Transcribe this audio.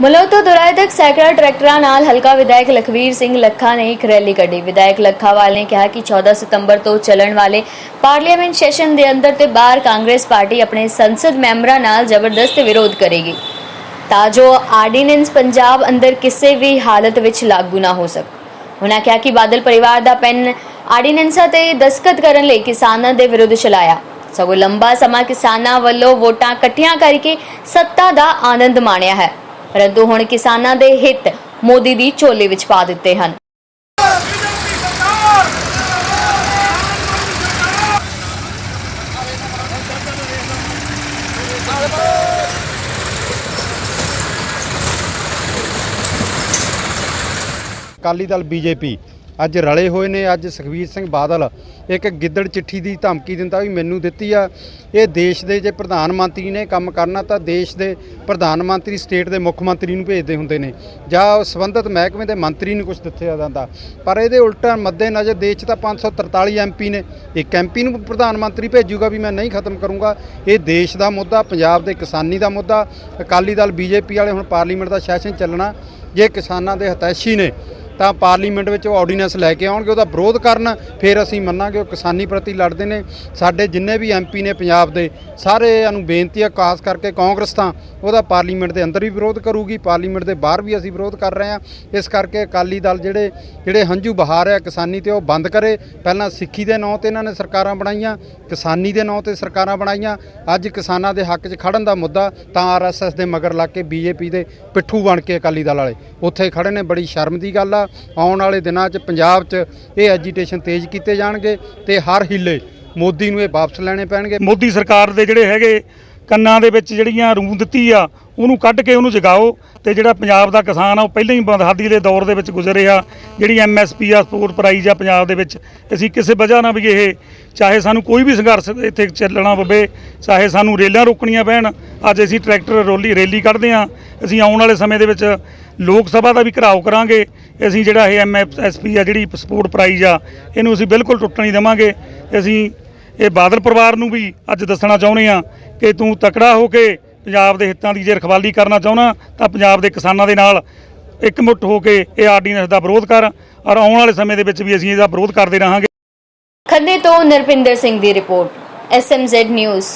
ਮਲੋ ਤੋਂ ਦੁਰਾਏ ਤੱਕ ਸੈਕੜਾ ਟਰੈਕਟਰਾਂ ਨਾਲ ਹਲਕਾ ਵਿਧਾਇਕ ਲਖਵੀਰ ਸਿੰਘ ਲੱਖਾ ਨੇ ਇੱਕ ਰੈਲੀ ਕੱਢੀ। ਵਿਧਾਇਕ ਲੱਖਾਵਾਲ ਨੇ ਕਿਹਾ ਕਿ 14 ਸਤੰਬਰ ਤੋਂ ਚੱਲਣ ਵਾਲੇ ਪਾਰਲੀਮੈਂਟ ਸੈਸ਼ਨ ਦੇ ਅੰਦਰ ਤੇ ਬਾਹਰ ਕਾਂਗਰਸ ਪਾਰਟੀ ਆਪਣੇ ਸੰਸਦ ਮੈਂਬਰਾਂ ਨਾਲ ਜ਼ਬਰਦਸਤ ਵਿਰੋਧ ਕਰੇਗੀ। ਤਾਂ ਜੋ ਆਰਡੀਨੈਂਸ ਪੰਜਾਬ ਅੰਦਰ ਕਿਸੇ ਵੀ ਹਾਲਤ ਵਿੱਚ ਲਾਗੂ ਨਾ ਹੋ ਸਕੇ। ਉਹਨਾਂ ਕਿਹਾ ਕਿ ਬਾਦਲ ਪਰਿਵਾਰ ਦਾ ਪੈਨ ਆਰਡੀਨੈਂਸਾਂ ਤੇ ਦਸਖਤ ਕਰਨ ਲਈ ਕਿਸਾਨਾਂ ਦੇ ਵਿਰੁੱਧ ਚਲਾਇਆ। ਸਗੋਂ ਲੰਬਾ ਸਮਾਂ ਕਿਸਾਨਾਂ ਵੱਲੋਂ ਵੋਟਾਂ ਇਕੱਠੀਆਂ ਕਰਕੇ ਸੱਤਾ ਦਾ ਆਨੰਦ ਮਾਣਿਆ ਹੈ। ਪਰੰਤੂ ਹੁਣ ਕਿਸਾਨਾਂ ਦੇ ਹਿੱਤ ਮੋਦੀ ਦੀ ਝੋਲੀ ਵਿੱਚ ਪਾ ਦਿੱਤੇ ਹਨ। ਅਕਾਲੀ ਦਲ ਬੀਜੇਪੀ ਅੱਜ ਰਲੇ ਹੋਏ ਨੇ, ਅੱਜ ਸੁਖਬੀਰ ਸਿੰਘ ਬਾਦਲ ਇੱਕ ਗਿੱਦੜ ਚਿੱਠੀ ਦੀ ਧਮਕੀ ਦਿੰਦਾ ਵੀ ਮੈਨੂੰ ਦਿੱਤੀ ਆ। ਇਹ ਦੇਸ਼ ਦੇ ਜੇ ਪ੍ਰਧਾਨ ਮੰਤਰੀ ਨੇ ਕੰਮ ਕਰਨਾ ਤਾਂ ਦੇਸ਼ ਦੇ ਪ੍ਰਧਾਨ ਮੰਤਰੀ, ਸਟੇਟ ਦੇ ਮੁੱਖ ਮੰਤਰੀ ਨੂੰ ਭੇਜਦੇ ਹੁੰਦੇ ਨੇ। ਜਾਂ ਉਹ ਸੰਬੰਧਿਤ ਮਹਿਕਮੇ ਦੇ ਮੰਤਰੀ ਨੂੰ ਕੁਝ ਦਿੱਤੇ ਜਾਂਦਾ। ਪਰ ਇਹਦੇ ਉਲਟਾ ਮੱਦੇ ਨਜ਼ਰ ਦੇਸ਼ 'ਚ ਤਾਂ 543 ਐਮਪੀ ਨੇ, ਇੱਕ ਐਮਪੀ ਨੂੰ ਪ੍ਰਧਾਨ ਮੰਤਰੀ ਭੇਜੂਗਾ ਵੀ ਮੈਂ ਨਹੀਂ ਖਤਮ ਕਰੂੰਗਾ। ਇਹ ਦੇਸ਼ ਦਾ ਮੁੱਦਾ, ਪੰਜਾਬ ਦੇ ਕਿਸਾਨੀ ਦਾ ਮੁੱਦਾ, ਅਕਾਲੀ ਦਲ, ਬੀਜੇਪੀ ਵਾਲੇ ਹੁਣ ਪਾਰਲੀਮੈਂਟ ਦਾ ਸੈਸ਼ਨ ਚੱਲਣਾ। ਜੇ ਕਿਸਾਨਾਂ ਦੇ ਹਤੈਸ਼ੀ ਨੇ ਤਾਂ ਪਾਰਲੀਮੈਂਟ ਵਿੱਚ ਉਹ ਆਰਡੀਨੈਂਸ ਲੈ ਕੇ ਆਉਣਗੇ, ਉਹਦਾ ਵਿਰੋਧ ਕਰਨ, ਫਿਰ ਅਸੀਂ ਮੰਨਾਂਗੇ ਉਹ ਕਿਸਾਨੀ ਪ੍ਰਤੀ ਲੜਦੇ ਨੇ। ਸਾਡੇ ਜਿੰਨੇ ਵੀ ਐਮਪੀ ਨੇ ਪੰਜਾਬ ਦੇ, ਸਾਰਿਆਂ ਨੂੰ ਬੇਨਤੀ ਹੈ ਖਾਸ ਕਰਕੇ ਕਾਂਗਰਸ ਤਾਂ, ਉਹਦਾ ਪਾਰਲੀਮੈਂਟ ਦੇ ਅੰਦਰ ਵੀ ਵਿਰੋਧ ਕਰੂਗੀ, ਪਾਰਲੀਮੈਂਟ ਦੇ ਬਾਹਰ ਵੀ ਅਸੀਂ ਵਿਰੋਧ ਕਰ ਰਹੇ ਹਾਂ। ਇਸ ਕਰਕੇ ਅਕਾਲੀ ਦਲ ਜਿਹੜੇ ਜਿਹੜੇ ਹੰਝੂ ਬਹਾਰ ਹੈ ਕਿਸਾਨੀ ਤੇ ਉਹ ਬੰਦ ਕਰੇ। ਪਹਿਲਾਂ ਸਿੱਖੀ ਦੇ ਨਾਂ ਤੇ ਇਹਨਾਂ ਨੇ ਸਰਕਾਰਾਂ ਬਣਾਈਆਂ, ਕਿਸਾਨੀ ਦੇ ਨਾਂ ਤੇ ਸਰਕਾਰਾਂ ਬਣਾਈਆਂ। ਅੱਜ ਕਿਸਾਨਾਂ ਦੇ ਹੱਕ 'ਚ ਖੜਨ ਦਾ ਮੁੱਦਾ, ਤਾਂ ਆਰਐਸਐਸ ਦੇ ਮਗਰ ਲੱਗ ਕੇ ਬੀਜੇਪੀ ਦੇ ਪਿੱਠੂ ਬਣ ਕੇ ਅਕਾਲੀ ਦਲ ਵਾਲੇ। ਉੱਥੇ ਖੜੇ ਨੇ, ਬੜੀ ਸ਼ਰਮ ਦੀ ਗੱਲ ਆ। ਆਉਣ ਵਾਲੇ ਦਿਨਾਂ 'ਚ ਪੰਜਾਬ 'ਚ ਇਹ ਐਜੀਟੇਸ਼ਨ ਤੇਜ਼ ਕੀਤੇ ਜਾਣਗੇ ਤੇ ਹਰ ਹਿੱਲੇ ਮੋਦੀ ਨੂੰ ਇਹ ਵਾਪਸ ਲੈਣੇ ਪੈਣਗੇ। ਮੋਦੀ ਸਰਕਾਰ ਦੇ ਜਿਹੜੇ ਹੈਗੇ ਕੰਨਾਂ ਦੇ ਵਿੱਚ ਜਿਹੜੀਆਂ ਰੂੰ ਦਿੱਤੀ ਆ ਉਹਨੂੰ ਕੱਢ ਕੇ ਉਹਨੂੰ ਜਗਾਓ ਤੇ ਜਿਹੜਾ ਪੰਜਾਬ ਦਾ ਕਿਸਾਨ ਆ, ਉਹ ਪਹਿਲਾਂ ਹੀ ਬੰਦਹਾਦੀ ਦੇ ਦੌਰ ਦੇ ਵਿੱਚ ਗੁਜ਼ਰੇ ਆ, ਜਿਹੜੀ ਐਮਐਸਪੀ ਆ, ਸਪੋਰਟ ਪ੍ਰਾਈਜ਼ ਆ ਪੰਜਾਬ ਦੇ ਵਿੱਚ। ਅਸੀਂ ਕਿਸੇ ਵਜ੍ਹਾ ਨਾਲ ਵੀ ਇਹ ਚਾਹੇ ਸਾਨੂੰ ਕੋਈ ਵੀ ਸੰਘਰਸ਼ ਇੱਥੇ ਚੱਲਣਾ ਪਵੇ, ਚਾਹੇ ਸਾਨੂੰ ਰੇਲਾਂ ਰੋਕਣੀਆਂ ਪੈਣ, ਅੱਜ ਅਸੀਂ ਟਰੈਕਟਰ ਰੋਲੀ, ਰੈਲੀ ਕੱਢਦੇ ਆ, ਅਸੀਂ ਆਉਣ ਵਾਲੇ ਸਮੇਂ ਦੇ ਵਿੱਚ ਲੋਕ ਸਭਾ ਦਾ ਵੀ ਘਰਾਓ ਕਰਾਂਗੇ, ਅਸੀਂ ਜਿਹੜਾ ਇਹ ਐਮਐਸਪੀ ਆ, ਜਿਹੜੀ ਸਪੋਰਟ ਪ੍ਰਾਈਜ਼ ਆ, ਇਹਨੂੰ ਅਸੀਂ ਬਿਲਕੁਲ ਟੁੱਟਣ ਨਹੀਂ ਦੇਵਾਂਗੇ। ਅਸੀਂ ਇਹ ਬਾਦਲ ਪਰਿਵਾਰ ਨੂੰ ਵੀ ਅੱਜ ਦੱਸਣਾ ਚਾਹੁੰਦੇ ਆ ਕਿ ਤੂੰ ਤਕੜਾ ਹੋ ਕੇ ਪੰਜਾਬ ਦੇ ਹਿੱਤਾਂ ਦੀ ਜੇ ਰਖਵਾਲੀ ਕਰਨਾ ਚਾਹੁੰਦਾ ਤਾਂ ਪੰਜਾਬ ਦੇ ਕਿਸਾਨਾਂ ਦੇ ਨਾਲ ਇਕਮੁੱਠ ਹੋ ਕੇ ਇਹ ਆਰਡੀਨੈਂਸ ਦਾ ਵਿਰੋਧ ਕਰ ਔਰ ਆਉਣ ਵਾਲੇ ਸਮੇਂ ਦੇ ਵਿੱਚ ਵੀ ਅਸੀਂ ਇਹਦਾ ਵਿਰੋਧ ਕਰਦੇ ਰਹਾਂਗੇ। ਖੰਨੇ ਤੋਂ ਨਰਪਿੰਦਰ ਸਿੰਘ ਦੀ ਰਿਪੋਰਟ ਐਸਐਮਜ਼ੈਡ ਨਿਊਜ਼